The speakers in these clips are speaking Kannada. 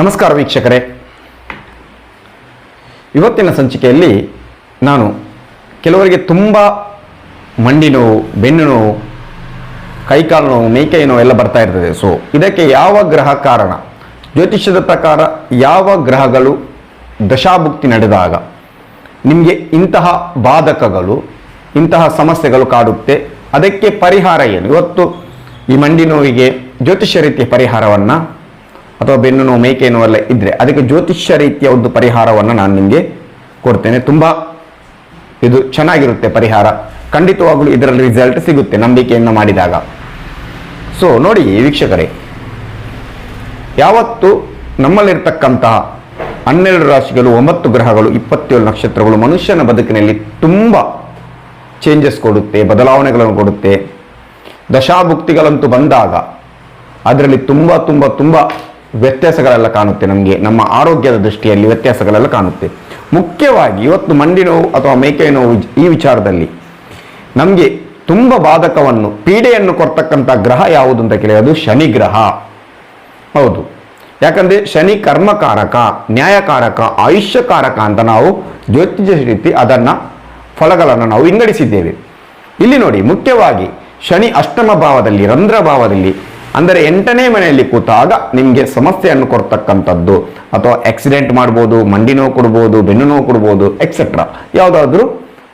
ನಮಸ್ಕಾರ ವೀಕ್ಷಕರೇ. ಇವತ್ತಿನ ಸಂಚಿಕೆಯಲ್ಲಿ ನಾನು ಕೆಲವರಿಗೆ ತುಂಬ ಮಂಡಿ ನೋವು, ಬೆನ್ನು ನೋವು, ಕೈಕಾಲು ನೋವು, ಮೇಕೈ ನೋವು ಎಲ್ಲ ಬರ್ತಾ ಇರ್ತದೆ. ಸೊ ಇದಕ್ಕೆ ಯಾವ ಗ್ರಹ ಕಾರಣ? ಜ್ಯೋತಿಷ್ಯದ ಪ್ರಕಾರ ಯಾವ ಗ್ರಹಗಳು ದಶಾಭುಕ್ತಿ ನಡೆದಾಗ ನಿಮಗೆ ಇಂತಹ ಬಾಧಕಗಳು, ಇಂತಹ ಸಮಸ್ಯೆಗಳು ಕಾಡುತ್ತೆ? ಅದಕ್ಕೆ ಪರಿಹಾರ ಏನು? ಇವತ್ತು ಈ ಮಂಡಿ ನೋವಿಗೆ ಜ್ಯೋತಿಷ್ಯ ರೀತಿಯ ಪರಿಹಾರವನ್ನು ಅಥವಾ ಬೆನ್ನು ನೋವು ಮೇಕೆ ನೋವೆಲ್ಲ ಇದ್ದರೆ ಅದಕ್ಕೆ ಜ್ಯೋತಿಷ್ಯ ರೀತಿಯ ಒಂದು ಪರಿಹಾರವನ್ನು ನಾನು ನಿಮಗೆ ಕೊಡ್ತೇನೆ. ತುಂಬ ಇದು ಚೆನ್ನಾಗಿರುತ್ತೆ ಪರಿಹಾರ. ಖಂಡಿತವಾಗಲೂ ಇದರಲ್ಲಿ ರಿಸಲ್ಟ್ ಸಿಗುತ್ತೆ ನಂಬಿಕೆಯನ್ನು ಮಾಡಿದಾಗ. ಸೊ ನೋಡಿ ವೀಕ್ಷಕರೇ, ಯಾವತ್ತು ನಮ್ಮಲ್ಲಿರ್ತಕ್ಕಂತಹ ಹನ್ನೆರಡು ರಾಶಿಗಳು, ಒಂಬತ್ತು ಗ್ರಹಗಳು, ಇಪ್ಪತ್ತೇಳು ನಕ್ಷತ್ರಗಳು ಮನುಷ್ಯನ ಬದುಕಿನಲ್ಲಿ ತುಂಬ ಚೇಂಜಸ್ ಕೊಡುತ್ತೆ, ಬದಲಾವಣೆಗಳನ್ನು ಕೊಡುತ್ತೆ. ದಶಾಭುಕ್ತಿಗಳಂತೂ ಬಂದಾಗ, ಅದರಲ್ಲಿ ತುಂಬ ತುಂಬ ತುಂಬ ವ್ಯತ್ಯಾಸಗಳೆಲ್ಲ ಕಾಣುತ್ತೆ ನಮಗೆ. ನಮ್ಮ ಆರೋಗ್ಯದ ದೃಷ್ಟಿಯಲ್ಲಿ ವ್ಯತ್ಯಾಸಗಳೆಲ್ಲ ಕಾಣುತ್ತೆ. ಮುಖ್ಯವಾಗಿ ಇವತ್ತು ಮಂಡಿ ನೋವು ಅಥವಾ ಮೇಕೆ ನೋವು ಈ ವಿಚಾರದಲ್ಲಿ ನಮಗೆ ತುಂಬ ಬಾಧಕವನ್ನು, ಪೀಡೆಯನ್ನು ಕೊಡ್ತಕ್ಕಂಥ ಗ್ರಹ ಯಾವುದು ಅಂತ ಕೇಳಿದ್ರೆ ಅದು ಶನಿ ಗ್ರಹ. ಹೌದು. ಯಾಕಂದರೆ ಶನಿ ಕರ್ಮಕಾರಕ, ನ್ಯಾಯಕಾರಕ, ಆಯುಷ್ಯಕಾರಕ ಅಂತ ನಾವು ಜ್ಯೋತಿಷ ರೀತಿ ಅದನ್ನು ಫಲಗಳನ್ನು ನಾವು ವಿಂಗಡಿಸಿದ್ದೇವೆ. ಇಲ್ಲಿ ನೋಡಿ, ಮುಖ್ಯವಾಗಿ ಶನಿ ಅಷ್ಟಮ ಭಾವದಲ್ಲಿ, ರಂಧ್ರ ಭಾವದಲ್ಲಿ ಅಂದರೆ ಎಂಟನೇ ಮನೆಯಲ್ಲಿ ಕೂತಾಗ ನಿಮಗೆ ಸಮಸ್ಯೆಯನ್ನು ಕೊಡ್ತಕ್ಕಂಥದ್ದು ಅಥವಾ ಆಕ್ಸಿಡೆಂಟ್ ಮಾಡ್ಬೋದು, ಮಂಡಿ ನೋವು ಕೊಡ್ಬೋದು, ಬೆನ್ನು ನೋವು ಕೊಡ್ಬೋದು ಎಕ್ಸೆಟ್ರಾ ಯಾವುದಾದ್ರೂ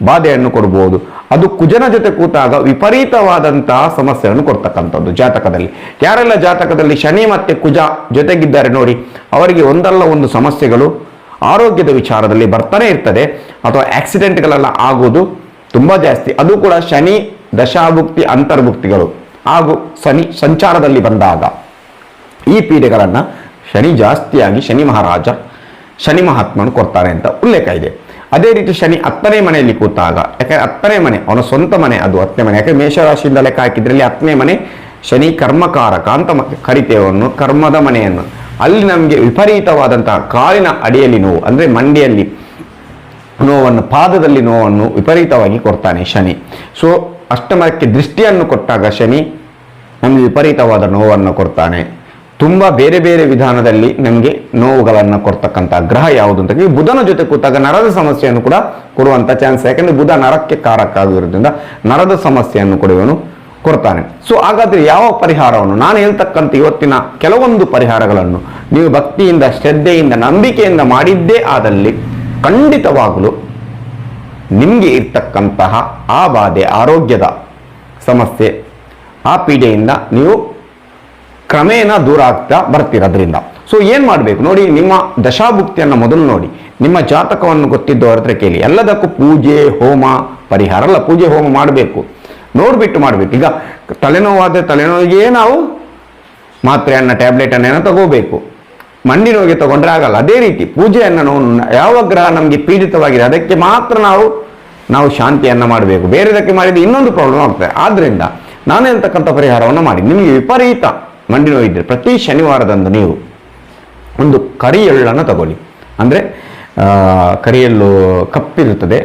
ಬಾಧೆಯನ್ನು ಕೊಡ್ಬೋದು. ಅದು ಕುಜನ ಜೊತೆ ಕೂತಾಗ ವಿಪರೀತವಾದಂತಹ ಸಮಸ್ಯೆಯನ್ನು ಕೊಡ್ತಕ್ಕಂಥದ್ದು ಜಾತಕದಲ್ಲಿ. ಯಾರೆಲ್ಲ ಜಾತಕದಲ್ಲಿ ಶನಿ ಮತ್ತೆ ಕುಜ ಜೊತೆಗಿದ್ದಾರೆ ನೋಡಿ, ಅವರಿಗೆ ಒಂದಲ್ಲ ಒಂದು ಸಮಸ್ಯೆಗಳು ಆರೋಗ್ಯದ ವಿಚಾರದಲ್ಲಿ ಬರ್ತಾನೆ ಇರ್ತದೆ. ಅಥವಾ ಆಕ್ಸಿಡೆಂಟ್ಗಳೆಲ್ಲ ಆಗೋದು ತುಂಬ ಜಾಸ್ತಿ. ಅದು ಕೂಡ ಶನಿ ದಶಾಭುಕ್ತಿ, ಅಂತರ್ಭುಕ್ತಿಗಳು. ಹಾಗೂ ಶನಿ ಸಂಚಾರದಲ್ಲಿ ಬಂದಾಗ ಈ ಪೀಡೆಗಳನ್ನು ಶನಿ ಜಾಸ್ತಿಯಾಗಿ ಶನಿ ಮಹಾರಾಜ, ಶನಿ ಮಹಾತ್ಮನು ಕೊಡ್ತಾರೆ ಅಂತ ಉಲ್ಲೇಖ ಇದೆ. ಅದೇ ರೀತಿ ಶನಿ ಹತ್ತನೇ ಮನೆಯಲ್ಲಿ ಕೂತಾಗ, ಯಾಕಂದ್ರೆ ಹತ್ತನೇ ಮನೆ, ಅವನ ಸ್ವಂತ ಮನೆ ಅದು ಹತ್ತನೇ ಮನೆ. ಯಾಕಂದ್ರೆ ಮೇಷರಾಶಿಯಿಂದ ಲೆಕ್ಕ ಹಾಕಿದ್ರಲ್ಲಿ ಹತ್ತನೇ ಮನೆ ಶನಿ ಕರ್ಮಕಾರಕ ಅಂತ ಕರಿತೇವನ್ನು ಕರ್ಮದ ಮನೆಯನ್ನು. ಅಲ್ಲಿ ನಮಗೆ ವಿಪರೀತವಾದಂತಹ ಕಾಲಿನ ಅಡಿಯಲ್ಲಿ ನೋವು, ಅಂದರೆ ಮಂಡಿಯಲ್ಲಿ ನೋವನ್ನು, ಪಾದದಲ್ಲಿ ನೋವನ್ನು ವಿಪರೀತವಾಗಿ ಕೊಡ್ತಾನೆ ಶನಿ. ಸೊ ಅಷ್ಟಮಕ್ಕೆ ದೃಷ್ಟಿಯನ್ನು ಕೊಟ್ಟಾಗ ಶನಿ ನಮಗೆ ವಿಪರೀತವಾದ ನೋವನ್ನು ಕೊಡ್ತಾನೆ. ತುಂಬ ಬೇರೆ ಬೇರೆ ವಿಧಾನದಲ್ಲಿ ನಮಗೆ ನೋವುಗಳನ್ನು ಕೊಡ್ತಕ್ಕಂಥ ಗ್ರಹ ಯಾವುದು ಅಂತ ಬುಧನ ಜೊತೆ ಕೂತಾಗ ನರದ ಸಮಸ್ಯೆಯನ್ನು ಕೂಡ ಕೊಡುವಂಥ ಚಾನ್ಸ್ ಯಾಕಂದರೆ ಬುಧ ನರಕ್ಕೆ ಕಾರಕ ಆಗಿರೋದ್ರಿಂದ ನರದ ಸಮಸ್ಯೆಯನ್ನು ಕೊಡುವನು ಕೊಡ್ತಾನೆ. ಸೊ ಹಾಗಾದರೆ ಯಾವ ಪರಿಹಾರವನ್ನು? ನಾನು ಹೇಳ್ತಕ್ಕಂಥ ಇವತ್ತಿನ ಕೆಲವೊಂದು ಪರಿಹಾರಗಳನ್ನು ನೀವು ಭಕ್ತಿಯಿಂದ, ಶ್ರದ್ಧೆಯಿಂದ, ನಂಬಿಕೆಯಿಂದ ಮಾಡಿದ್ದೇ ಆದಲ್ಲಿ ಖಂಡಿತವಾಗಲು ನಿಮಗೆ ಇರ್ತಕ್ಕಂತಹ ಆ ಬಾಧೆ ಆರೋಗ್ಯದ ಸಮಸ್ಯೆ ಆ ಪೀಡೆಯಿಂದ ನೀವು ಕ್ರಮೇಣ ದೂರ ಆಗ್ತಾ ಬರ್ತೀರ ಅದರಿಂದ ಸೊ ಏನು ಮಾಡಬೇಕು? ನೋಡಿ, ನಿಮ್ಮ ದಶಾಭುಕ್ತಿಯನ್ನು ಮೊದಲು ನೋಡಿ. ನಿಮ್ಮ ಜಾತಕವನ್ನು ಗೊತ್ತಿದ್ದವರ ಹತ್ರ ಕೇಳಿ. ಎಲ್ಲದಕ್ಕೂ ಪೂಜೆ, ಹೋಮ, ಪರಿಹಾರ ಅಲ್ಲ ಪೂಜೆ, ಹೋಮ ಮಾಡಬೇಕು. ನೋಡ್ಬಿಟ್ಟು ಮಾಡಬೇಕು. ಈಗ ತಲೆನೋವಾದರೆ ತಲೆನೋವಿಗೆ ನಾವು ಮಾತ್ರೆಯನ್ನು, ಟ್ಯಾಬ್ಲೆಟನ್ನು ತಗೋಬೇಕು. ಮಂಡಿ ನೋವಿಗೆ ತಗೊಂಡ್ರೆ ಆಗಲ್ಲ. ಅದೇ ರೀತಿ ಪೂಜೆಯನ್ನು ನಾವು ಯಾವ ಗ್ರಹ ನಮಗೆ ಪೀಡಿತವಾಗಿದೆ, ಅದಕ್ಕೆ ಮಾತ್ರ ನಾವು ನಾವು ಶಾಂತಿಯನ್ನು ಮಾಡಬೇಕು. ಬೇರೆದಕ್ಕೆ ಮಾಡಿದ್ರೆ ಇನ್ನೊಂದು ಪ್ರಾಬ್ಲಮ್ ಆಗ್ತದೆ. ಆದ್ದರಿಂದ ನಾನು ಹೇಳ್ತಕ್ಕಂಥ ಪರಿಹಾರವನ್ನು ಮಾಡಿ ನಿಮಗೆ ವಿಪರೀತ ಮಂಡಿ ನೋವಿದ್ದರೆ ಪ್ರತಿ ಶನಿವಾರದಂದು ನೀವು ಒಂದು ಕರಿ ಎಳ್ಳನ್ನು ತಗೊಳ್ಳಿ. ಅಂದರೆ ಕರಿಯಲ್ಲು ಕಪ್ಪಿರುತ್ತದೆ,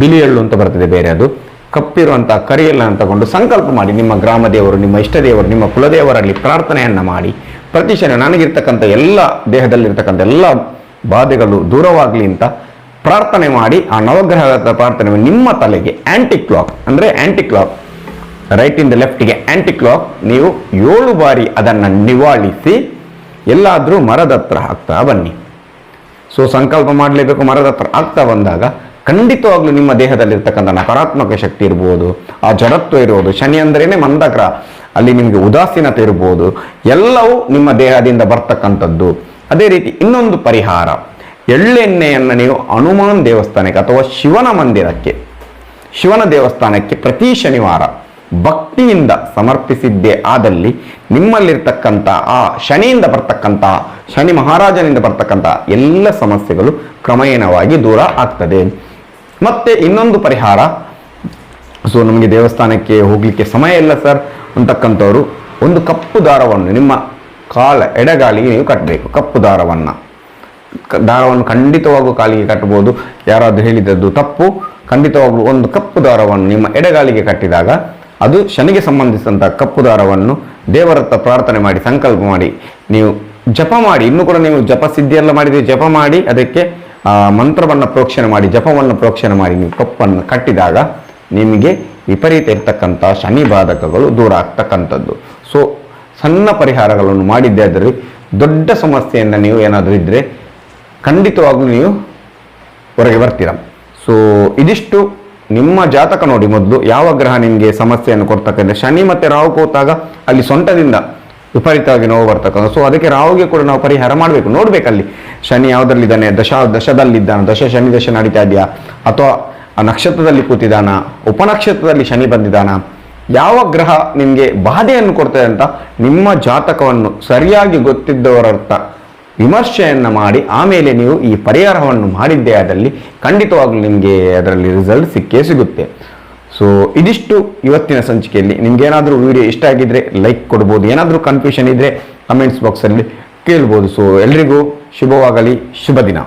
ಬಿಳಿ ಎಳ್ಳು ಅಂತ ಬರ್ತದೆ ಬೇರೆ ಅದು. ಕಪ್ಪಿರುವಂಥ ಕರಿಯಲ್ಲನ್ನು ತಗೊಂಡು ಸಂಕಲ್ಪ ಮಾಡಿ, ನಿಮ್ಮ ಗ್ರಾಮ ದೇವರು, ನಿಮ್ಮ ಇಷ್ಟ ದೇವರು, ನಿಮ್ಮ ಕುಲದೇವರಲ್ಲಿ ಪ್ರಾರ್ಥನೆಯನ್ನು ಮಾಡಿ. ಪ್ರತಿ ಶನಿ, ನನಗಿರ್ತಕ್ಕಂಥ ಎಲ್ಲ ದೇಹದಲ್ಲಿರ್ತಕ್ಕಂಥ ಎಲ್ಲ ಬಾಧೆಗಳು ದೂರವಾಗಲಿ ಅಂತ ಪ್ರಾರ್ಥನೆ ಮಾಡಿ, ಆ ನವಗ್ರಹದ ಪ್ರಾರ್ಥನೆ ನಿಮ್ಮ ತಲೆಗೆ ಆ್ಯಂಟಿಕ್ಲಾಕ್ ಅಂದರೆ ಆಂಟಿ ಕ್ಲಾಕ್ ರೈಟ್ ಇಂದ ಲೆಫ್ಟ್ಗೆ ಆಂಟಿ ಕ್ಲಾಕ್ ನೀವು ಏಳು ಬಾರಿ ಅದನ್ನು ನಿವಾಳಿಸಿ, ಎಲ್ಲಾದರೂ ಮರದ ಹತ್ರ ಹಾಕ್ತಾ ಬನ್ನಿ. ಸೊ ಸಂಕಲ್ಪ ಮಾಡಲೇಬೇಕು, ಮರದ ಹತ್ರ ಆಗ್ತಾ ಬಂದಾಗ, ಖಂಡಿತವಾಗ್ಲೂ ನಿಮ್ಮ ದೇಹದಲ್ಲಿರ್ತಕ್ಕಂಥ ನಕಾರಾತ್ಮಕ ಶಕ್ತಿ ಇರ್ಬೋದು, ಆ ಜಡತ್ವ ಇರ್ಬೋದು, ಶನಿ ಅಂದ್ರೇ ಮಂದಕರ ಅಲ್ಲಿ ನಿಮಗೆ ಉದಾಸೀನತೆ ಇರ್ಬೋದು, ಎಲ್ಲವೂ ನಿಮ್ಮ ದೇಹದಿಂದ ಬರ್ತಕ್ಕಂಥದ್ದು. ಅದೇ ರೀತಿ ಇನ್ನೊಂದು ಪರಿಹಾರ, ಎಳ್ಳೆಣ್ಣೆಯನ್ನು ನೀವು ಹನುಮಾನ್ ದೇವಸ್ಥಾನಕ್ಕೆ ಅಥವಾ ಶಿವನ ಮಂದಿರಕ್ಕೆ, ಶಿವನ ದೇವಸ್ಥಾನಕ್ಕೆ ಪ್ರತಿ ಶನಿವಾರ ಭಕ್ತಿಯಿಂದ ಸಮರ್ಪಿಸಿದ್ದೇ ಆದಲ್ಲಿ ನಿಮ್ಮಲ್ಲಿರ್ತಕ್ಕಂಥ ಆ ಶನಿಯಿಂದ ಬರ್ತಕ್ಕಂಥ, ಶನಿ ಮಹಾರಾಜನಿಂದ ಬರ್ತಕ್ಕಂಥ ಎಲ್ಲ ಸಮಸ್ಯೆಗಳು ಕ್ರಮೇಣವಾಗಿ ದೂರ ಆಗ್ತದೆ. ಮತ್ತೆ ಇನ್ನೊಂದು ಪರಿಹಾರ. ಸೊ ನಮಗೆ ದೇವಸ್ಥಾನಕ್ಕೆ ಹೋಗಲಿಕ್ಕೆ ಸಮಯ ಇಲ್ಲ ಸರ್ ಅಂತಕ್ಕಂಥವ್ರು, ಒಂದು ಕಪ್ಪು ದಾರವನ್ನು ನಿಮ್ಮ ಕಾಲ ಎಡಗಾಲಿಗೆ ನೀವು ಕಟ್ಟಬೇಕು ಕಪ್ಪು ದಾರವನ್ನು. ದಾರವನ್ನು ಖಂಡಿತವಾಗೂ ಕಾಲಿಗೆ ಕಟ್ಟಬಹುದು ಯಾರಾದರೂ ಹೇಳಿದದ್ದು ತಪ್ಪು, ಖಂಡಿತವಾಗ್ಲೂ ಒಂದು ಕಪ್ಪು ದಾರವನ್ನು ನಿಮ್ಮ ಎಡಗಾಲಿಗೆ ಕಟ್ಟಿದಾಗ ಅದು ಶನಿಗೆ ಸಂಬಂಧಿಸಿದಂಥ ಕಪ್ಪು ದಾರವನ್ನು ದೇವರತ್ತ ಪ್ರಾರ್ಥನೆ ಮಾಡಿ, ಸಂಕಲ್ಪ ಮಾಡಿ, ನೀವು ಜಪ ಮಾಡಿ, ಇನ್ನೂ ಕೂಡ ನೀವು ಜಪ ಸಿದ್ಧಿಯೆಲ್ಲ ಮಾಡಿದ್ರೆ ಜಪ ಮಾಡಿ, ಅದಕ್ಕೆ ಮಂತ್ರವನ್ನು ಪ್ರೋಕ್ಷಣೆ ಮಾಡಿ, ಜಪವನ್ನು ಪ್ರೋಕ್ಷಣೆ ಮಾಡಿ, ನೀವು ಕಪ್ಪನ್ನು ಕಟ್ಟಿದಾಗ ನಿಮಗೆ ವಿಪರೀತ ಇರ್ತಕ್ಕಂಥ ಶನಿ ಬಾಧಕಗಳು ದೂರ ಆಗ್ತಕ್ಕಂಥದ್ದು. ಸೊ ಸಣ್ಣ ಪರಿಹಾರಗಳನ್ನು ಮಾಡಿದ್ದೇ ಆದರೆ, ದೊಡ್ಡ ಸಮಸ್ಯೆಯಿಂದ ನೀವು ಏನಾದರೂ ಇದ್ದರೆ ಖಂಡಿತವಾಗ್ಲೂ ನೀವು ಹೊರಗೆ ಬರ್ತೀರ. ಸೊ ಇದಿಷ್ಟು. ನಿಮ್ಮ ಜಾತಕ ನೋಡಿ ಮೊದಲು ಯಾವ ಗ್ರಹ ನಿಮಗೆ ಸಮಸ್ಯೆಯನ್ನು ಕೊಡ್ತಕ್ಕಂಥ ಶನಿ ಮತ್ತೆ ರಾಹು ಕೂತಾಗ ಅಲ್ಲಿ ಸೊಂಟದಿಂದ ವಿಪರೀತವಾಗಿ ನೋವು ಬರ್ತಕ್ಕಂಥ. ಸೊ ಅದಕ್ಕೆ ರಾಹುಗೆ ಕೂಡ ನಾವು ಪರಿಹಾರ ಮಾಡಬೇಕು. ನೋಡಬೇಕಲ್ಲಿ ಶನಿ ಯಾವುದರಲ್ಲಿದ್ದಾನೆ ದಶ ದಶದಲ್ಲಿದ್ದಾನೆ ದಶ, ಶನಿ, ದಶ ನಡೀತಾ ಇದೆಯಾ? ಅಥವಾ ಆ ನಕ್ಷತ್ರದಲ್ಲಿ ಕೂತಿದ್ದಾನ? ಉಪನಕ್ಷತ್ರದಲ್ಲಿ ಶನಿ ಬಂದಿದ್ದಾನ? ಯಾವ ಗ್ರಹ ನಿಮಗೆ ಬಾಧೆಯನ್ನು ಕೊಡ್ತದೆ ಅಂತ ನಿಮ್ಮ ಜಾತಕವನ್ನು ಸರಿಯಾಗಿ ಗೊತ್ತಿದ್ದವರರ್ಥ ವಿಮರ್ಶೆಯನ್ನು ಮಾಡಿ ಆಮೇಲೆ ನೀವು ಈ ಪರಿಹಾರವನ್ನು ಮಾಡಿದ್ದೇ ಆದಲ್ಲಿ ಖಂಡಿತವಾಗ್ಲೂ ನಿಮಗೆ ಅದರಲ್ಲಿ ರಿಸಲ್ಟ್ ಸಿಕ್ಕೇ ಸಿಗುತ್ತೆ. ಸೊ ಇದಿಷ್ಟು ಇವತ್ತಿನ ಸಂಚಿಕೆಯಲ್ಲಿ. ನಿಮ್ಗೆ ಏನಾದರೂ ವಿಡಿಯೋ ಇಷ್ಟ ಆಗಿದ್ರೆ ಲೈಕ್ ಕೊಡ್ಬೋದು. ಏನಾದರೂ ಕನ್ಫ್ಯೂಷನ್ ಇದ್ರೆ ಕಮೆಂಟ್ಸ್ ಬಾಕ್ಸಲ್ಲಿ ಕೇಳ್ಬೋದು. ಸೊ ಎಲ್ರಿಗೂ ಶುಭವಾಗಲಿ. ಶುಭ ದಿನ